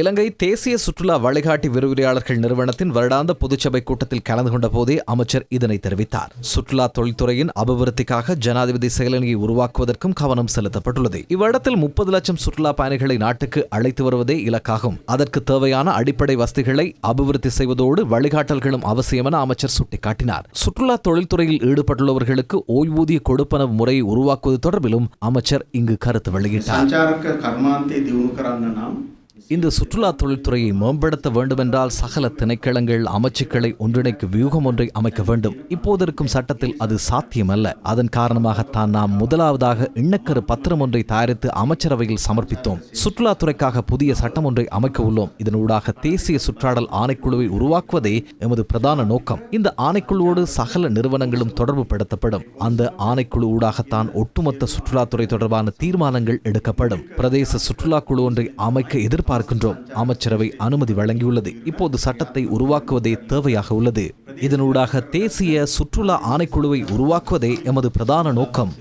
இலங்கை தேசிய சுற்றுலா வழிகாட்டி விரிவுரையாளர்கள் நிறுவனத்தின் வருடாந்த பொதுச்சபை கூட்டத்தில் கலந்து கொண்ட போதே அமைச்சர் இதனை தெரிவித்தார். சுற்றுலா தொழில்துறையின் அபிவிருத்திக்காக ஜனாதிபதி செயலணியை உருவாக்குவதற்கும் கவனம் செலுத்தப்பட்டுள்ளது. இவ்விடத்தில் முப்பது லட்சம் சுற்றுலா பயணிகளை நாட்டுக்கு அழைத்து வருவதே இலக்காகும். அதற்கு தேவையான அடிப்படை வசதிகளை அபிவிருத்தி செய்வதோடு வழிகாட்டல்களும் அவசியம் என அமைச்சர் சுட்டிக்காட்டினார். சுற்றுலா தொழில்துறையில் ஈடுபட்டுள்ளவர்களுக்கு ஓய்வூதிய கொடுப்பனவு முறையை உருவாக்குவது தொடர்பிலும் அமைச்சர் இங்கு கருத்து வெளியிட்டார். இந்த சுற்றுலா தொழில்துறையை மேம்படுத்த வேண்டுமென்றால் சகல திணைக்களங்கள் அமைச்சுக்களை ஒன்றிணைக்க வியூகம் ஒன்றை அமைக்க வேண்டும். இப்போது இருக்கும் சட்டத்தில் அது சாத்தியமல்ல. அதன் காரணமாகத்தான் நாம் முதலாவதாக இணக்கரு பத்திரம் ஒன்றை தயாரித்து அமைச்சரவையில் சமர்ப்பித்தோம். சுற்றுலாத்துறைக்காக புதிய சட்டம் ஒன்றை அமைக்க உள்ளோம். இதனூடாக தேசிய சுற்றாடல் ஆணைக்குழுவை உருவாக்குவதே எமது பிரதான நோக்கம். இந்த ஆணைக்குழுவோடு சகல நிறுவனங்களும் தொடர்பு படுத்தப்படும் அந்த ஆணைக்குழு ஊடாகத்தான் ஒட்டுமொத்த சுற்றுலாத்துறை தொடர்பான தீர்மானங்கள் எடுக்கப்படும். பிரதேச சுற்றுலா குழு ஒன்றை அமைக்க எதிர்ப்பு எதிர்பார்க்கின்றோம். அமைச்சரவை அனுமதி வழங்கியுள்ளது. இப்போது சட்டத்தை உருவாக்குவதே தேவையாக உள்ளது. இதனூடாக தேசிய சுற்றுலா ஆணைக்குழுவை உருவாக்குவதே எமது பிரதான நோக்கம்.